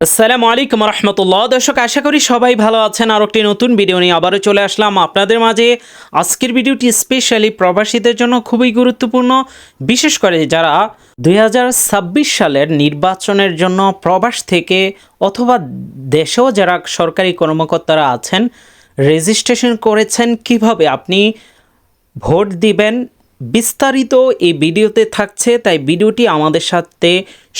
আসসালামু আলাইকুম রহমতুল্লাহ। দর্শক, আশা করি সবাই ভালো আছেন। আর একটি নতুন ভিডিও নিয়ে আবারও চলে আসলাম আপনাদের মাঝে। আজকের ভিডিওটি স্পেশালি প্রবাসীদের জন্য খুবই গুরুত্বপূর্ণ। বিশেষ করে যারা দু হাজার ছাব্বিশ সালের নির্বাচনের জন্য প্রবাস থেকে অথবা দেশেও যারা সরকারি কর্মকর্তারা আছেন রেজিস্ট্রেশন করেছেন, কীভাবে আপনি ভোট দিবেন বিস্তারিত এই ভিডিওতে থাকছে, তাই ভিডিওটি আমাদের সাথে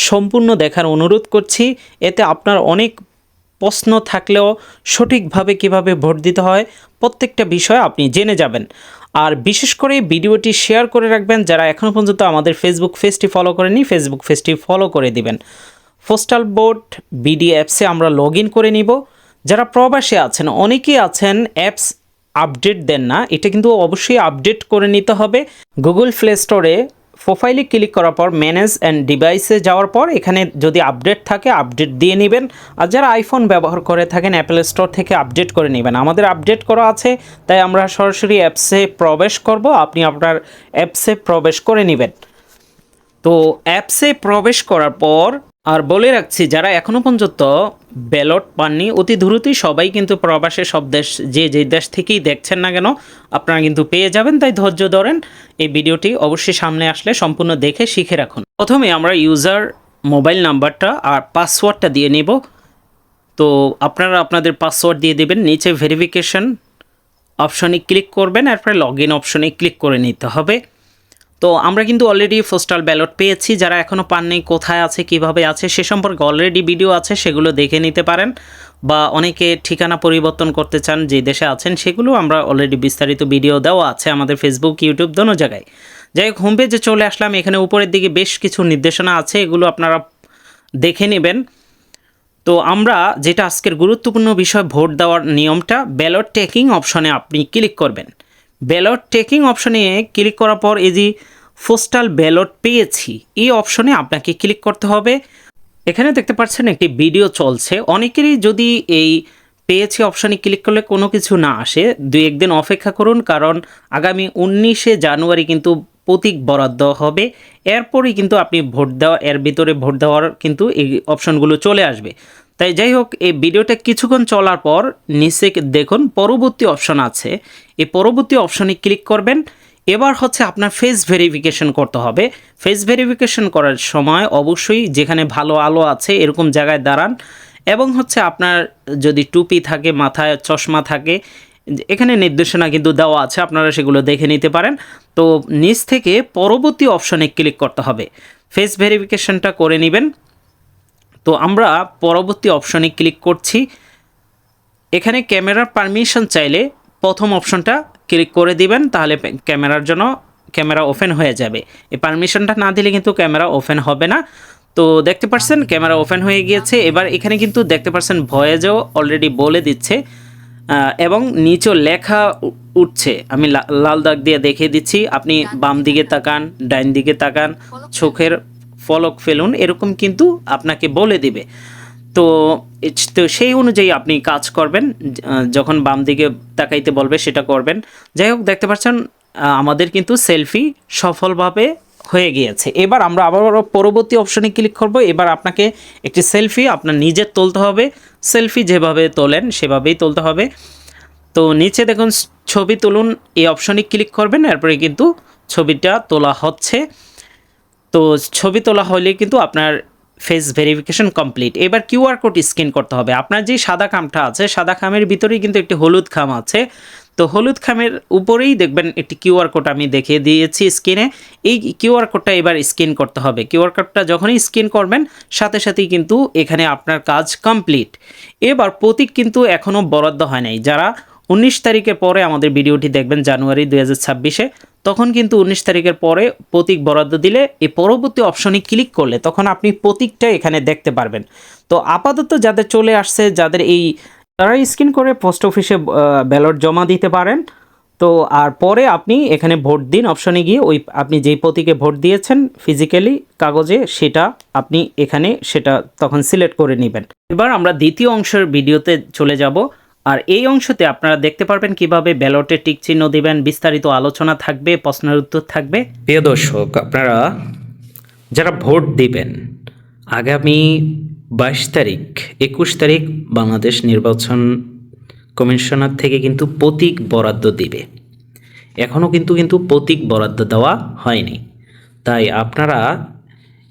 সম্পূর্ণ দেখার অনুরোধ করছি। এতে আপনার অনেক প্রশ্ন থাকলেও সঠিকভাবে কীভাবে ভোট দিতে হয়, প্রত্যেকটা বিষয় আপনি জেনে যাবেন। আর বিশেষ করে ভিডিওটি শেয়ার করে রাখবেন, যারা এখনও পর্যন্ত আমাদের ফেসবুক পেজটি ফলো করেনি ফেসবুক পেজটি ফলো করে দিবেন। পোস্টাল বোর্ড বিডি অ্যাপসে আমরা লগ করে নিব। যারা প্রবাসে আছেন, অনেকেই আছেন অ্যাপস আপডেট দেন না, এটা কিন্তু অবশ্যই আপডেট করে নিতে হবে। গুগল প্লে স্টোরে প্রোফাইলে ক্লিক করার পর ম্যানেজ অ্যান্ড ডিভাইসে যাওয়ার পর এখানে যদি আপডেট থাকে, আপডেট দিয়ে নেবেন। আর যারা আইফোন ব্যবহার করে থাকেন অ্যাপেল স্টোর থেকে আপডেট করে নেবেন। আমাদের আপডেট করা আছে, তাই আমরা সরাসরি অ্যাপসে প্রবেশ করব। আপনি আপনার অ্যাপসে প্রবেশ করে নেবেন। তো অ্যাপসে প্রবেশ করার পর আর বলে রাখছি, যারা এখনও পর্যন্ত ব্যালট পাননি, অতি দ্রুতই সবাই কিন্তু প্রবাসে সব দেশ, যে যে দেশ থেকেই দেখছেন না কেন, আপনারা কিন্তু পেয়ে যাবেন, তাই ধৈর্য ধরেন। এই ভিডিওটি অবশ্যই সামনে আসলে সম্পূর্ণ দেখে শিখে রাখুন। প্রথমে আমরা ইউজার মোবাইল নাম্বারটা আর পাসওয়ার্ডটা দিয়ে নেব। তো আপনারা আপনাদের পাসওয়ার্ড দিয়ে দেবেন, নিচে ভেরিফিকেশন অপশনে ক্লিক করবেন, এরপরে লগ ইন অপশনে ক্লিক করে নিতে হবে। তো আমরা কিন্তু অলরেডি পোস্টাল ব্যালট পেয়েছি। যারা এখনও পাননি, কোথায় আছে, কীভাবে আছে, সে সম্পর্কে অলরেডি ভিডিও আছে, সেগুলো দেখে নিতে পারেন। বা অনেকে ঠিকানা পরিবর্তন করতে চান, যে দেশে আছেন, সেগুলো আমরা অলরেডি বিস্তারিত ভিডিও দেওয়া আছে আমাদের ফেসবুক ইউটিউব দোনো জায়গায়। যাই হোক হোম পেজে চলে আসলাম। এখানে উপরের দিকে বেশ কিছু নির্দেশনা আছে, এগুলো আপনারা দেখে নেবেন। তো আমরা যেটা আজকের গুরুত্বপূর্ণ বিষয়, ভোট দেওয়ার নিয়মটা ব্যালট টেকিং অপশনে আপনি ক্লিক করবেন। ব্যালট টেকিং অপশনে ক্লিক করার পর এই যে পোস্টাল ব্যালট পেয়েছি। এই অপশনে আপনাকে ক্লিক করতে হবে। এখানে দেখতে পাচ্ছেন একটি ভিডিও চলছে। অনেকেরই যদি এই পেয়েছি অপশনে ক্লিক করলে কোনো কিছু না আসে, দুই একদিন অপেক্ষা করুন কারণ আগামী উনিশে জানুয়ারি কিন্তু প্রতীক বরাদ্দ হবে। এরপরই কিন্তু আপনি ভোট দেওয়া, এর ভিতরে ভোট দেওয়ার কিন্তু এই অপশনগুলো চলে আসবে। তাই যাই হোক, এই ভিডিওটা কিছুক্ষণ চলার পর নিচে দেখুন, পরবর্তী অপশন আছে। এই পরবর্তী অপশনে ক্লিক করবেন। এবার হচ্ছে আপনার ফেস ভেরিফিকেশন করতে হবে। ফেস ভেরিফিকেশন করার সময় অবশ্যই যেখানে ভালো আলো আছে এরকম জায়গায় দাঁড়ান এবং হচ্ছে আপনার যদি টুপি থাকে, মাথায় চশমা থাকে, এখানে নির্দেশনা কিন্তু দেওয়া আছে, আপনারা সেগুলো দেখে নিতে পারেন। তো নিচ থেকে পরবর্তী অপশনে ক্লিক করতে হবে। ফেস ভেরিফিকেশনটা করে নেবেন। তো আমরা পরবর্তী অপশনে ক্লিক করছি। এখানে ক্যামেরার পারমিশন চাইলে প্রথম অপশনটা ক্লিক করে দিবেন, তাহলে ক্যামেরার জন্য ক্যামেরা ওপেন হয়ে যাবে। এই পারমিশনটা না দিলে কিন্তু ক্যামেরা ওপেন হবে না। তো দেখতে পাচ্ছেন, ক্যামেরা ওপেন হয়ে গিয়েছে। এবার এখানে কিন্তু দেখতে পাচ্ছেন ভয়েজও অলরেডি বলে দিচ্ছে এবং নিচেও লেখা উঠছে। আমি লাল দাগ দিয়ে দেখিয়ে দিচ্ছি। আপনি বাম দিকে তাকান ডাইন দিকে তাকান, চোখের ফলক ফেলুন, এরকম কিন্তু আপনাকে বলে দিবে। তো তো সেই অনুযায়ী আপনি কাজ করবেন যখন বাম দিকে তাকাইতে বলবে সেটা করবেন। যাই হোক, দেখতে পাচ্ছেন আমাদের কিন্তু সেলফি সফলভাবে হয়ে গিয়েছে। এবার আমরা আবার পরবর্তী অপশনে ক্লিক করব। এবার আপনাকে একটি সেলফি আপনার নিজের তুলতে হবে। সেলফি যেভাবে তোলেন, সেভাবেই তুলতে হবে। তো নিচে দেখুন ছবি তুলুন, এই অপশনে ক্লিক করবেন, এরপরে কিন্তু ছবিটা তোলা হচ্ছে। তো ছবি তোলা হলে কিন্তু আপনার ফেস ভেরিফিকেশন কমপ্লিট এবার কিউআর কোড স্ক্যান করতে হবে। আপনার যে সাদা খামটা আছে, সাদা খামের ভিতরেই কিন্তু একটি হলুদ খাম আছে। তো হলুদ খামের উপরেই দেখবেন একটি কিউআর কোড আমি দেখিয়ে দিয়েছি স্ক্রিনে এই কিউআর কোডটা এবার স্ক্যান করতে হবে। কিউআর কোডটা যখনই স্ক্যান করবেন, সাথে সাথেই কিন্তু এখানে আপনার কাজ কমপ্লিট এবার প্রতীক কিন্তু এখনও বরাদ্দ হয় নাই। যারা উনিশ তারিখের পরে আমাদের ভিডিওটি দেখবেন জানুয়ারি দুই ছাব্বিশে। তখন কিন্তু উনিশ তারিখের পরে প্রতীক বরাদ্দ দিলে এই পরবর্তী অপশনে ক্লিক করলে তখন আপনি প্রতীকটা এখানে দেখতে পারবেন। তো আপাতত যাদের চলে আসছে, যাদের এই তারা স্ক্রিন করে পোস্ট অফিসে ব্যালট জমা দিতে পারেন। তো আর পরে আপনি এখানে ভোট দিন, অপশনে গিয়ে ওই আপনি যেই প্রতীকে ভোট দিয়েছেন ফিজিক্যালি কাগজে, সেটা আপনি এখানে সেটা তখন সিলেক্ট করে নেবেন। এবার আমরা দ্বিতীয় অংশের ভিডিওতে চলে যাব। আর এই অংশতে আপনারা দেখতে পারবেন কীভাবে ব্যালটে টিক চিহ্ন দিবেন, বিস্তারিত আলোচনা থাকবে, প্রশ্নের উত্তর থাকবে। প্রিয় দর্শক, আপনারা যারা ভোট দিবেন, আগামী বাইশ তারিখ, একুশ তারিখ বাংলাদেশ নির্বাচন কমিশনার থেকে কিন্তু প্রতীক বরাদ্দ দিবে। এখনও কিন্তু কিন্তু প্রতীক বরাদ্দ দেওয়া হয়নি। তাই আপনারা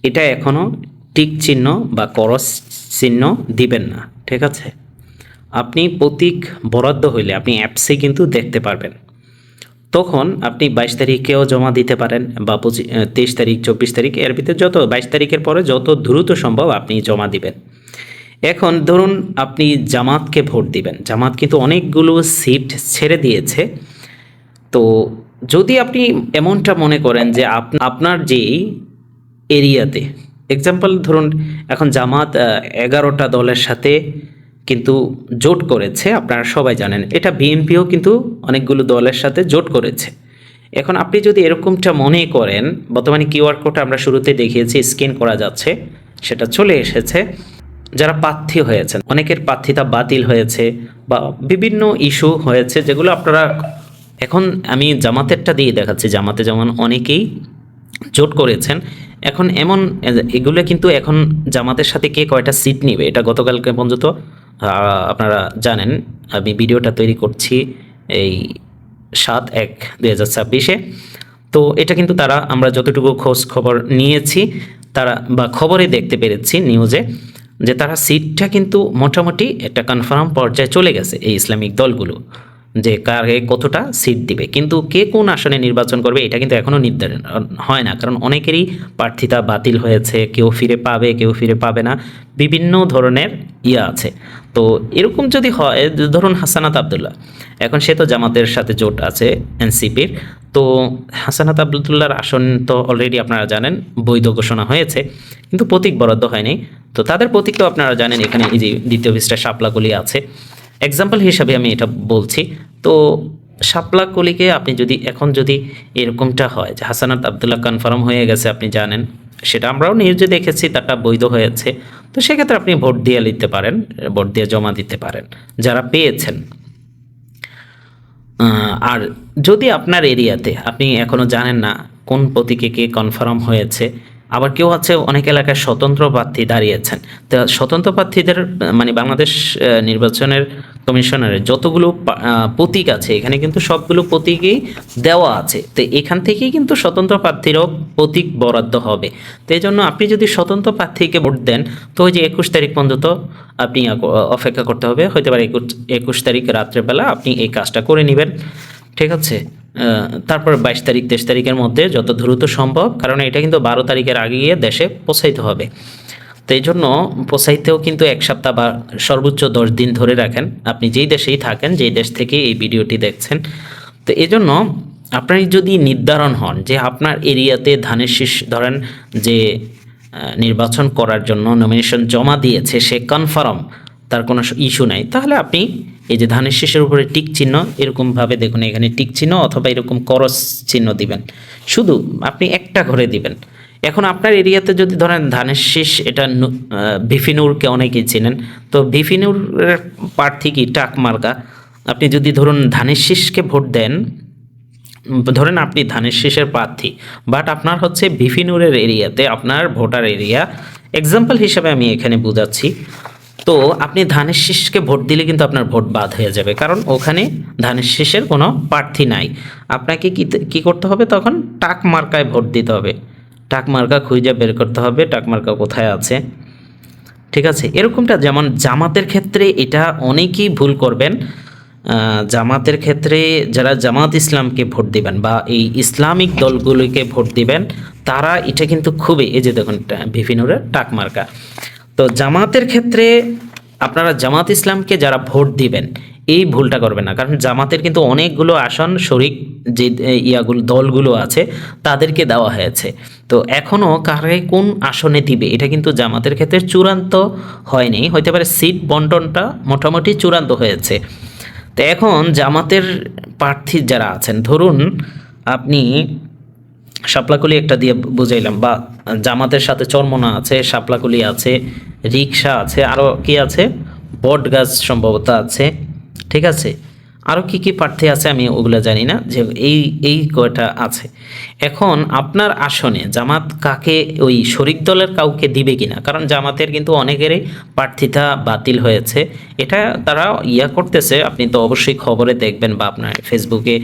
এটা এখনও টিক চিহ্ন বা করস চিহ্ন দিবেন না, ঠিক আছে? আপনি প্রতীক বরাদ্দ হইলে আপনি অ্যাপসে কিন্তু দেখতে পারবেন। তখন আপনি বাইশ তারিখেও জমা দিতে পারেন বা পঁচিশ তেইশ তারিখ, চব্বিশ তারিখ, এর ভিতরে যত, বাইশ তারিখের পরে যত দ্রুত সম্ভব আপনি জমা দিবেন। এখন ধরুন আপনি জামাতকে ভোট দিবেন। জামাত কিন্তু অনেকগুলো সিট ছেড়ে দিয়েছে। তো যদি আপনি এমনটা মনে করেন যে আপ- আপনার যেই এরিয়াতে এক্সাম্পল ধরুন এখন জামাত এগারোটা দলের সাথে কিন্তু জোট করেছে, আপনারা সবাই জানেন। এটা বিএনপিও কিন্তু অনেকগুলো দলের সাথে জোট করেছে। এখন আপনি যদি এরকমটা মনে করেন, বর্তমানে কিউআর কোড আমরা শুরুতে দেখিয়েছি, স্ক্যান করা যাচ্ছে, সেটা চলে এসেছে। যারা প্রার্থী হয়েছেন, অনেকের প্রার্থিতা বাতিল হয়েছে বা বিভিন্ন ইস্যু হয়েছে, যেগুলো আপনারা এখন আমি জামাতেরটা দিয়ে দেখাচ্ছি। জামাতে যেমন অনেকেই জোট করেছেন, এখন এমন এগুলো কিন্তু এখন জামাতের সাথে কে কয়টা সিট নিবে? এটা গতকালকে পর্যন্ত আপনারা জানেন, আমি ভিডিওটা তৈরি করছি এই সাত এক দুই হাজার ছাব্বিশে। তো এটা কিন্তু তারা, আমরা যতটুকু খোঁজ খবর নিয়েছি, তারা বা খবরে দেখতে পেরেছি নিউজে, যে তারা সিটটা কিন্তু মোটামুটি একটা কনফার্ম পর্যায়ে চলে গেছে এই ইসলামিক দলগুলো, যে কারে কতটা সিট দিবে। কিন্তু কে কোন আসনে নির্বাচন করবে এটা কিন্তু এখনও নির্ধারণ হয় না, কারণ অনেকেরই প্রার্থিতা বাতিল হয়েছে, কেউ ফিরে পাবে, কেউ ফিরে পাবে না, বিভিন্ন ধরনের ইয়ে আছে। তো এরকম যদি হয়, ধরুন হাসানাত আবদুল্লাহ, এখন সে তো জামাতের সাথে জোট আছে, এনসিপির, তো হাসানাত আবদুল্লাহর আসন তো অলরেডি আপনারা জানেন, বৈধ ঘোষণা হয়েছে, কিন্তু প্রতীক বরাদ্দ হয়নি। তো তাদের প্রতীক তো আপনারা জানেন, এখানে এই যে দ্বিতীয় পৃষ্ঠায় শাপলাগুলি আছে। এক্সাম্পল হিসাবে আমি এটা বলছি, তো শাপলা কলিকে আপনি যদি, এখন যদি এরকমটা হয় যে হাসানাত আবদুল্লাহ কনফার্ম হয়ে গেছে, আপনি জানেন, সেটা আমরাও নিউজে দেখেছি, তারটা বৈধ হয়েছে। তো সেক্ষেত্রে আপনি ভোট দিয়ে নিতে পারেন, ভোট দিয়ে জমা দিতে পারেন, যারা পেয়েছেন। আর যদি আপনার এরিয়াতে, আপনি এখনও জানেন না কোন প্রতীকে কে কনফার্ম হয়েছে, আবার কেউ আছে, অনেক এলাকায় স্বতন্ত্র প্রার্থী দাঁড়িয়েছেন। তো স্বতন্ত্র প্রার্থীদের মানে বাংলাদেশ নির্বাচনের কমিশনারের যতগুলো প্রতীক আছে, এখানে কিন্তু সবগুলো প্রতীকই দেওয়া আছে। তো এখান থেকেই কিন্তু স্বতন্ত্র প্রার্থীরও প্রতীক বরাদ্দ হবে। তো এই জন্য আপনি যদি স্বতন্ত্র প্রার্থীকে ভোট দেন, তো ওই যে একুশ তারিখ পর্যন্ত আপনি অপেক্ষা করতে হবে। হয়তো পারে একুশ একুশ তারিখ রাত্রেবেলা আপনি এই কাজটা করে নেবেন। ঠিক আছে? তারপর বাইশ তারিখ, তেইশ তারিখের মধ্যে যত দ্রুত সম্ভব, কারণ এটা কিন্তু বারো তারিখের আগে গিয়ে দেশে পৌঁছাইতে হবে। তো এই জন্য পৌঁছাইতেও কিন্তু এক সপ্তাহ বা সর্বোচ্চ দশ দিন ধরে রাখেন। আপনি যেই দেশেই থাকেন, যেই দেশ থেকে এই ভিডিওটি দেখছেন। তো এই জন্য আপনি যদি নির্ধারণ হন যে আপনার এরিয়াতে ধানের শীষ ধরেন যে নির্বাচন করার জন্য নমিনেশন জমা দিয়েছে, সে কনফার্ম তার কোনো ইস্যু নাই, তাহলে আপনি এই যে ধানের শীষের উপরে টিক চিহ্ন, এরকমভাবে দেখুন এখানে টিক চিহ্ন অথবা এরকম করস চিহ্ন দিবেন। শুধু আপনি একটা ঘরে দিবেন। এখন আপনার এরিয়াতে যদি ধরেন ধানের শীষ, এটা ভিফিনুরকে অনেকেই চেনেন। তো ভিফিনুরের প্রার্থী কি? টাক মার্কা। আপনি যদি ধরুন ধানের শীষকে ভোট দেন, ধরেন আপনি ধানের শীষের প্রার্থী বাট আপনার হচ্ছে ভিফিনুরের এরিয়াতে, আপনার ভোটার এরিয়া। এক্সাম্পল হিসাবে আমি এখানে বুঝাচ্ছি। তো আপনি ধানের শীষকে ভোট দিলে কিন্তু আপনার ভোট বাদ হয়ে যাবে, কারণ ওখানে ধানের শীষের কোনো প্রার্থী নাই। আপনাকে কি কি করতে হবে তখন? টাক মার্কায় ভোট দিতে হবে। টাক মার্কা খুঁজে বের করতে হবে টাক মার্কা কোথায় আছে? ঠিক আছে, এরকমটা যেমন জামাতের ক্ষেত্রে এটা অনেকেই ভুল করবেন। জামাতের ক্ষেত্রে যারা জামাত ইসলামকে ভোট দিবেন বা এই ইসলামিক দলগুলিকে ভোট দিবেন, তারা এটা কিন্তু খুবই, এই যে দেখুন বিভিন্নরের টাক মার্কা তো জামাতের ক্ষেত্রে আপনারা জামাত ইসলামকে যারা ভোট দিবেন এই ভুলটা করবেন না। কারণ জামাতের কিন্তু অনেকগুলো আসন, শরিক যে ইয়াগুলো, দলগুলো আছে, তাদেরকে দেওয়া হয়েছে। তো এখনও কারে কোন আসনে দিবে? এটা কিন্তু জামাতের ক্ষেত্রে চূড়ান্ত হয়নি। হইতে পারে সিট বন্টনটা মোটামুটি চূড়ান্ত হয়েছে। তো এখন জামাতের প্রার্থী যারা আছেন, ধরুন আপনি শাপলাকুলি একটা দিয়ে বুঝাইলাম, বা জামাতের সাথে চর্মনা আছে, শাপলাকুলি আছে রিক্সা আছে আরও কি আছে? বট গাছ সম্ভবত আছে। ঠিক আছে? আরও কী কী প্রার্থী আছে আমি ওগুলো জানি না, যে এই এই কয়টা আছে। এখন আপনার আসনে জামাত কাকে, ওই শরিক দলের কাউকে দিবে কিনা? কারণ জামাতের কিন্তু অনেকেরই প্রার্থিতা বাতিল হয়েছে। এটা তারা ইয়া করতেছে, আপনি তো অবশ্যই খবরে দেখবেন বা আপনার ফেসবুকে,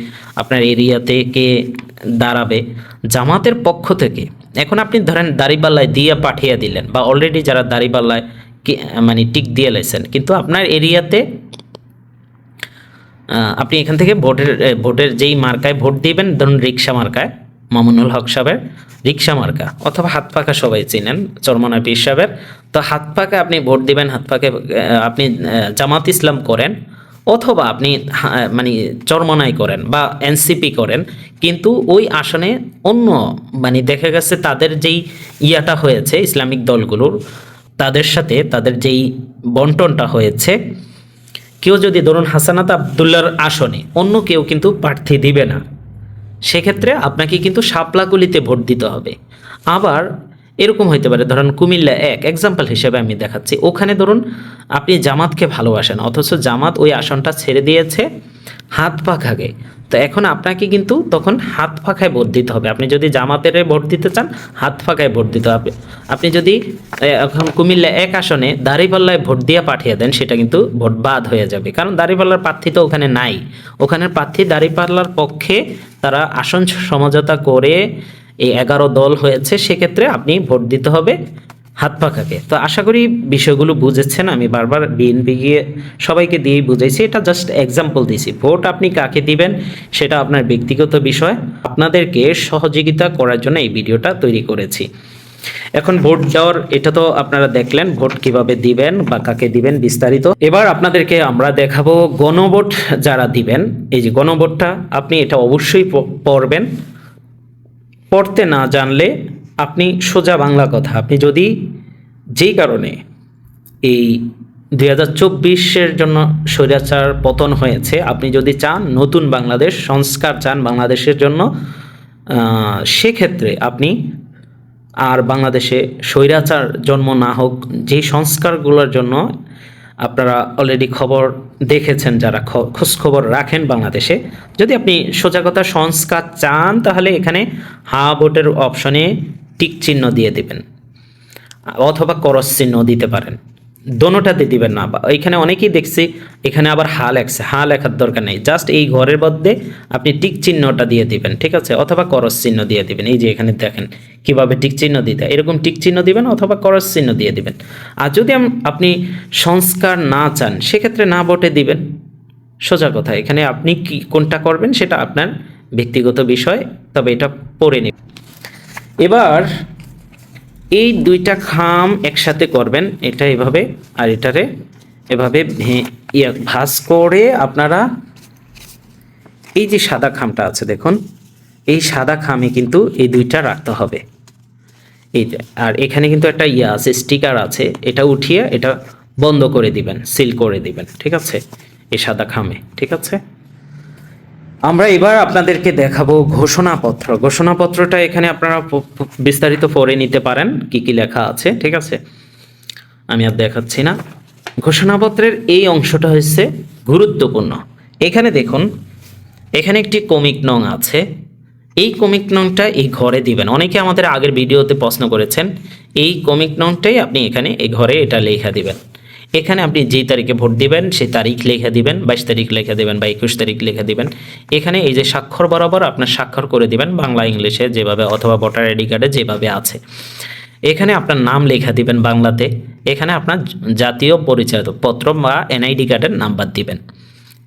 আপনার এরিয়াতে কে দাঁড়াবে। জামাতের পক্ষ থেকে, এখন আপনি ধরেন দাড়িপাল্লায় দিয়ে পাঠিয়ে দিলেন, বা অলরেডি যারা দাড়িপাল্লায় মানে টিক দিয়ে লাইছেন, কিন্তু আপনার এরিয়াতে আপনি এখান থেকে ভোটের ভোটের যেই মার্কায় ভোট দিবেন, ধরুন রিক্সা মার্কায়, মামুনুল হক সাহেবের রিক্সা মার্কা, অথবা হাত পাকা সবাই চিনেন, চরমনা পীর সাহেবের। তো হাত পাকা আপনি ভোট দিবেন, হাত পাকে আপনি জামাত ইসলাম করেন, অথবা আপনি মানে চরমনাই করেন বা এনসিপি করেন, কিন্তু ওই আসনে অন্য মানে দেখা গেছে তাদের যেই ইয়াটা হয়েছে ইসলামিক দলগুলোর, তাদের সাথে তাদের যেই বন্টনটা হয়েছে কেউ যদি ধরুন হাসানাত আবদুল্লার আসনে অন্য কেউ কিন্তু প্রার্থী দিবে না, সেক্ষেত্রে আপনাকে কিন্তু শাপলাকুলিতে ভোট দিতে হবে। আবার এরকম হইতে পারে, ধরুন কুমিল্লা এক এক্সাম্পল হিসেবে আমি দেখাচ্ছি। ওখানে ধরুন আপনি জামাতকে ভালোবাসেন, অথচ জামাত ওই আসনটা ছেড়ে দিয়েছে। হাত পাখাকে। তো এখন আপনাকে কিন্তু তখন হাত পাখায় ভোট দিতে হবে। আপনি যদি জামাতের ভোট দিতে চান, হাত পাখায় ভোট দিতে হবে। আপনি যদি এখন কুমিল্লা এক আসনে দাঁড়িপাল্লায় ভোট দিয়ে পাঠিয়ে দেন, সেটা কিন্তু ভোট বাদ হয়ে যাবে। কারণ দাঁড়িপাল্লার প্রার্থী তো ওখানে নাই। ওখানের প্রার্থী দাঁড়িপাল্লার পক্ষে তারা আসন সমঝোতা করে এই এগারো দল হয়েছে, সেক্ষেত্রে আপনি ভোট দিতে হবে। হাত পাখাকে তো আশা করি বিষয়গুলো বুঝেছেন, আমি বারবার বিএনপি গিয়ে সবাইকে দিয়েই বুঝাইছি। এটা জাস্ট এক্সাম্পল দিয়েছি। ভোট আপনি কাকে দিবেন সেটা আপনার ব্যক্তিগত বিষয়। আপনাদেরকে সহযোগিতা করার জন্য এই ভিডিওটা তৈরি করেছি। এখন ভোট দেওয়ার, এটা তো আপনারা দেখলেন, ভোট কীভাবে দিবেন বা কাকে দিবেন বিস্তারিত। এবার আপনাদেরকে আমরা দেখাবো গণভোট যারা দিবেন। এই যে গণভোটটা, আপনি এটা অবশ্যই পড়বেন। পড়তে না জানলে আপনি সোজা বাংলা কথা। আপনি যদি যেই কারণে এই দুই হাজার চব্বিশের জন্য স্বৈরাচার পতন হয়েছে, আপনি যদি চান নতুন বাংলাদেশ, সংস্কার চান বাংলাদেশের জন্য সেক্ষেত্রে আপনি আর বাংলাদেশে স্বৈরাচার জন্ম না হোক, যেই সংস্কারগুলোর জন্য আপনারা অলরেডি খবর দেখেছেন, যারা খোঁজখবর রাখেন বাংলাদেশে, যদি আপনি সোজা কথা সংস্কার চান, তাহলে এখানে হা ভোটের অপশনে টিক চিহ্ন দিয়ে দিবেন। অথবা করস চিহ্ন দিতে পারেন। দোনোটাতে দিবেন না। বা এখানে অনেকেই দেখছি, এখানে আবার হা লেখছে। হা লেখার দরকার নেই। জাস্ট এই ঘরের মধ্যে আপনি টিক চিহ্নটা দিয়ে দিবেন, ঠিক আছে? অথবা করস চিহ্ন দিয়ে দিবেন। এই যে এখানে দেখেন কীভাবে টিক চিহ্ন দিতে এরকম টিক চিহ্ন দিবেন অথবা করস চিহ্ন দিয়ে দিবেন। আর যদি আপনি সংস্কার না চান, সেক্ষেত্রে না ভোটে দিবেন। সোজা কথা। এখানে আপনি কি কোনটা করবেন, সেটা আপনার ব্যক্তিগত বিষয়, তবে এটা পড়ে নিন এবার এই দুইটা খাম একসাথে করবেন, এটা এভাবে আর এটারে এভাবে ভে- ভাঁজ করে আপনারা এই যে সাদা খামটা আছে দেখুন, এই সাদা খামে কিন্তু এই দুইটা রাখতে হবে। এই আর এখানে কিন্তু একটা ইয়া আছে, স্টিকার আছে, এটা উঠিয়ে এটা বন্ধ করে দিবেন, সিল করে দিবেন, ঠিক আছে? এই সাদা খামে, ঠিক আছে? আমরা এবার আপনাদেরকে দেখাবো ঘোষণাপত্র। ঘোষণাপত্রটা এখানে আপনারা বিস্তারিত পড়ে নিতে পারেন, কি কি লেখা আছে, ঠিক আছে? আমি আর দেখাচ্ছি না। ঘোষণাপত্রের এই অংশটা হচ্ছে গুরুত্বপূর্ণ। এখানে দেখুন, এখানে একটি কমিক নং আছে। এই কমিক নংটা এই ঘরে দিবেন। অনেকে আমাদের আগের ভিডিওতে প্রশ্ন করেছেন, এই কমিক নংটাই আপনি এখানে এই ঘরে এটা লেখা দিবেন। এখানে আপনি যেই তারিখে ভোট দিবেন, সেই তারিখ লেখা দিবেন, বাইশ তারিখ লেখা দিবেন বা একুশ তারিখ লেখা দিবেন। এখানে এই যে স্বাক্ষর বরাবর আপনার স্বাক্ষর করে দিবেন বাংলা ইংলিশে যেভাবে অথবা ভোটার আইডি কার্ডে যেভাবে আছে। এখানে আপনার নাম লেখা দিবেন বাংলাতে। এখানে আপনার জাতীয় পরিচয় পত্র বা এনআইডি কার্ডের নাম্বার দিবেন।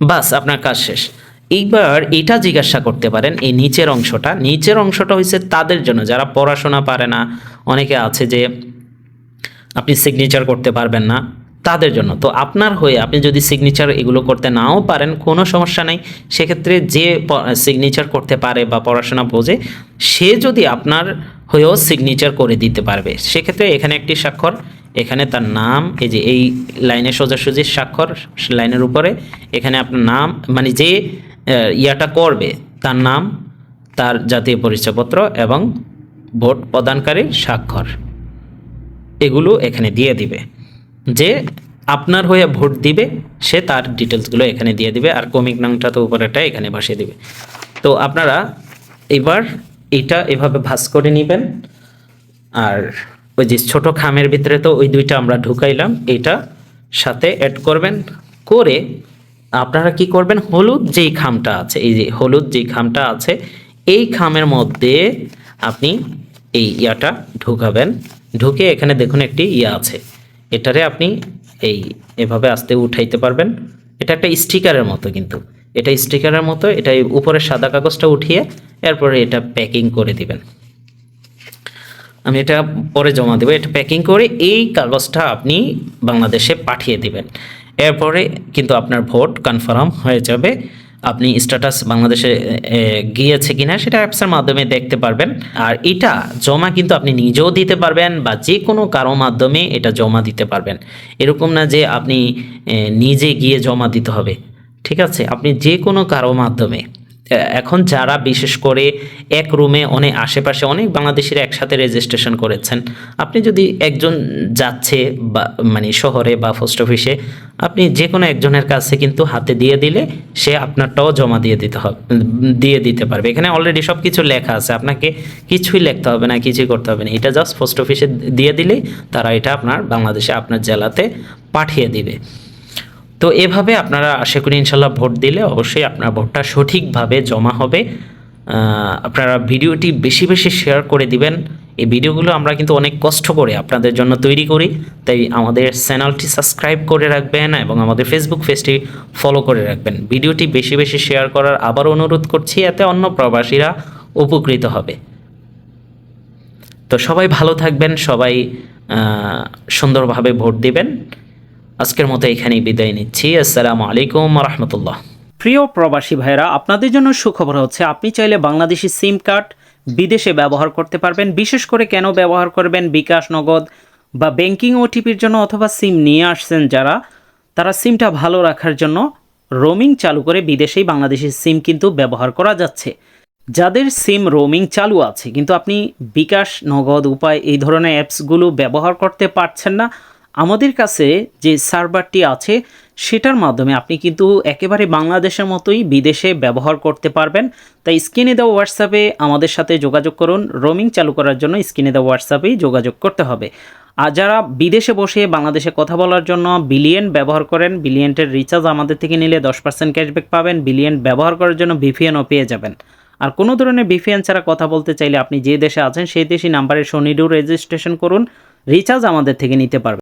বাস, আপনার কাজ শেষ। এইবার এটা জিজ্ঞাসা করতে পারেন, এই নিচের অংশটা। নিচের অংশটা হচ্ছে তাদের জন্য। যারা পড়াশোনা পারে না, অনেকে আছে যে আপনি সিগনেচার করতে পারবেন না। তাদের জন্য। তো আপনার হয়ে আপনি যদি সিগনেচার এগুলো করতে নাও পারেন, কোনো সমস্যা নেই। সেক্ষেত্রে যে সিগনেচার করতে পারে বা পড়াশোনা বোঝে, সে যদি আপনার হয়েও সিগনেচার করে দিতে পারবে। সেক্ষেত্রে এখানে একটি স্বাক্ষর, এখানে তার নাম, এই যে এই লাইনে সোজাসুজি স্বাক্ষর লাইনের উপরে, এখানে আপনার নাম মানে যে ইয়াটা করবে, তার নাম, তার জাতীয় পরিচয়পত্র এবং ভোট প্রদানকারীর স্বাক্ষর। এগুলো এখানে দিয়ে দিবে। যে আপনার হয়ে ভোট দিবে, সে তার ডিটেলসগুলো এখানে দিয়ে দিবে আর কমিক নামটা তো উপরেটা এখানে বসিয়ে দিবে। তো আপনারা এবার এটা এভাবে ভাস করে নেবেন আর ওই যে ছোট খামের ভিতরে তো ওই দুইটা আমরা ঢুকাইলাম, এটা সাথে অ্যাড করবেন করে আপনারা কি করবেন, হলুদ যেই খামটা আছে, এই যে হলুদ যেই খামটা আছে, এই খামের মধ্যে আপনি এই ইয়াটা ঢুকাবেন। ঢুকে এখানে দেখুন একটি ইয়া আছে। এটারে আপনি এই এভাবে আস্তে উঠাইতে পারবেন। এটা একটা স্টিকারের মতো কিন্তু। এটা স্টিকারের মতো, এটা উপরে সাদা কাগজটা উঠিয়ে এরপরে এটা প্যাকিং করে দিবেন। আমি এটা পরে জমা দেবো। এটা প্যাকিং করে এই কাগজটা আপনি বাংলাদেশে পাঠিয়ে দিবেন। এরপরে কিন্তু আপনার ভোট কনফার্ম হয়ে যাবে। আপনি স্ট্যাটাস বাংলাদেশে গিয়েছে কিনা সেটা অ্যাপসের মাধ্যমে দেখতে পারবেন। আর এটা জমা কিন্তু আপনি নিজেও দিতে পারবেন বা যে কোনো কারও মাধ্যমে এটা জমা দিতে পারবেন। এরকম না যে আপনি নিজে গিয়ে জমা দিতে হবে। ঠিক আছে? আপনি যে কোনো কারও মাধ্যমে। এখন যারা বিশেষ করে এক রুমে অনেক আশেপাশে অনেক বাংলাদেশিরা একসাথে রেজিস্ট্রেশন করেছেন, আপনি যদি একজন যাচ্ছে বা মানে শহরে বা পোস্ট অফিসে আপনি যে কোনো একজনের কাছে কিন্তু হাতে দিয়ে দিলে সে আপনারটাও জমা দিয়ে দিতে হবে, দিয়ে দিতে পারবে। এখানে অলরেডি সব কিছু লেখা আছে, আপনাকে কিছুই লিখতে হবে না, কিছুই করতে হবে না। এটা জাস্ট পোস্ট অফিসে দিয়ে দিলেই তারা এটা আপনার বাংলাদেশে আপনার জেলাতে পাঠিয়ে দিবে। তো এভাবে আপনারা আশা করি ইনশাল্লাহ ভোট দিলে অবশ্যই আপনার ভোটটা সঠিকভাবে জমা হবে। আপনারা ভিডিওটি বেশি বেশি শেয়ার করে দিবেন। এই ভিডিওগুলো আমরা কিন্তু অনেক কষ্ট করে আপনাদের জন্য তৈরি করি। তাই আমাদের চ্যানেলটি সাবস্ক্রাইব করে রাখবেন এবং আমাদের ফেসবুক পেজটি ফলো করে রাখবেন। ভিডিওটি বেশি বেশি শেয়ার করার আবার অনুরোধ করছি, এতে অন্য প্রবাসীরা উপকৃত হবে। তো সবাই ভালো থাকবেন, সবাই সুন্দরভাবে ভোট দিবেন। আজকের মতো এখানেই বিদায় নিচ্ছি। আসসালামু আলাইকুম রহমতুল্লাহ প্রিয় প্রবাসী ভাইরা আপনাদের জন্য সুখবর হচ্ছে, আপনি চাইলে বাংলাদেশি সিম কার্ড বিদেশে ব্যবহার করতে পারবেন। বিশেষ করে কেন ব্যবহার করবেন? বিকাশ, নগদ বা ব্যাংকিং ওটিপির জন্য অথবা সিম নিয়ে আসছেন যারা, তারা সিমটা ভালো রাখার জন্য রোমিং চালু করে বিদেশেই বাংলাদেশি সিম কিন্তু ব্যবহার করা যাচ্ছে। যাদের সিম রোমিং চালু আছে, কিন্তু আপনি বিকাশ, নগদ, উপায় এই ধরনের অ্যাপসগুলো ব্যবহার করতে পারছেন না আমাদের কাছে যে সার্ভারটি আছে, সেটার মাধ্যমে আপনি কিন্তু একেবারে বাংলাদেশের মতোই বিদেশে ব্যবহার করতে পারবেন। তাই স্ক্রিনে দেওয়া হোয়াটসঅ্যাপে আমাদের সাথে যোগাযোগ করুন। রোমিং চালু করার জন্য স্ক্রিনে দেওয়া হোয়াটসঅ্যাপেই যোগাযোগ করতে হবে। আর যারা বিদেশে বসে বাংলাদেশে কথা বলার জন্য বিলিয়ন ব্যবহার করেন বিলিয়নের রিচার্জ আমাদের থেকে নিলে দশ পার্সেন্ট ক্যাশব্যাক পাবেন, বিলিয়ন ব্যবহার করার জন্য ভিপিএনও পেয়ে যাবেন। আর কোনো ধরনের ভিপিএন ছাড়া কথা বলতে চাইলে আপনি যে দেশে আছেন, সেই দেশি নাম্বারে শনিডু রেজিস্ট্রেশন করুন। রিচার্জ আমাদের থেকে নিতে পারবেন।